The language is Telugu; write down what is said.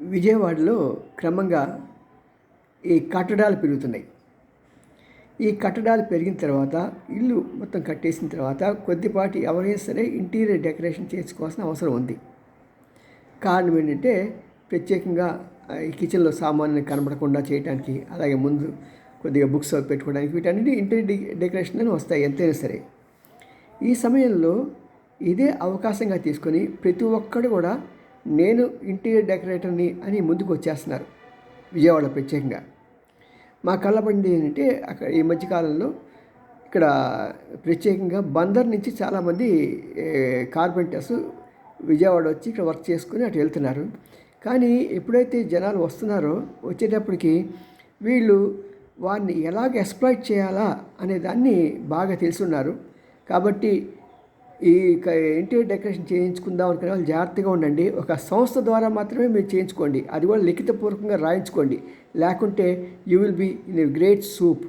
విజయవాడలో క్రమంగా ఈ కట్టడాలు పెరుగుతున్నాయి. ఈ కట్టడాలు పెరిగిన తర్వాత ఇల్లు మొత్తం కట్టేసిన తర్వాత కొద్దిపాటి ఎవరైనా సరే ఇంటీరియర్ డెకరేషన్ చేసుకోవాల్సిన అవసరం ఉంది. కారణం ఏంటంటే ప్రత్యేకంగా ఈ కిచెన్లో సామాన్లు కనబడకుండా చేయడానికి అలాగే ముందు కొద్దిగా బుక్స్ పెట్టుకోవడానికి వీటన్నిటి ఇంటీరియర్ డెకరేషన్ అని వస్తాయి ఎంతైనా సరే. ఈ సమయంలో ఇదే అవకాశంగా తీసుకొని ప్రతి ఒక్కడు కూడా నేను ఇంటీరియర్ డెకరేటర్ని అని ముందుకు వచ్చేస్తున్నారు విజయవాడ ప్రత్యేకంగా. మా కళ్ళపడింది ఏంటంటే అక్కడ ఈ మధ్యకాలంలో ఇక్కడ ప్రత్యేకంగా బందర్ నుంచి చాలామంది కార్పెంటర్స్ విజయవాడ వచ్చి ఇక్కడ వర్క్ చేసుకుని అటు వెళ్తున్నారు. కానీ ఎప్పుడైతే జనాలు వస్తున్నారో వచ్చేటప్పటికి వీళ్ళు వారిని ఎలాగ ఎక్స్ప్లాయిట్ చేయాలా అనే దాన్ని బాగా తెలుసున్నారు. కాబట్టి ఈ క- ఇంటీరియర్ డెకరేషన్ చేయించుకుందాం అనుకునే వాళ్ళు జాగ్రత్తగా ఉండండి. ఒక సంస్థ ద్వారా మాత్రమే మీరు చేయించుకోండి. అది కూడా లిఖితపూర్వకంగా రాయించుకోండి. లేకుంటే you will be in a great soup.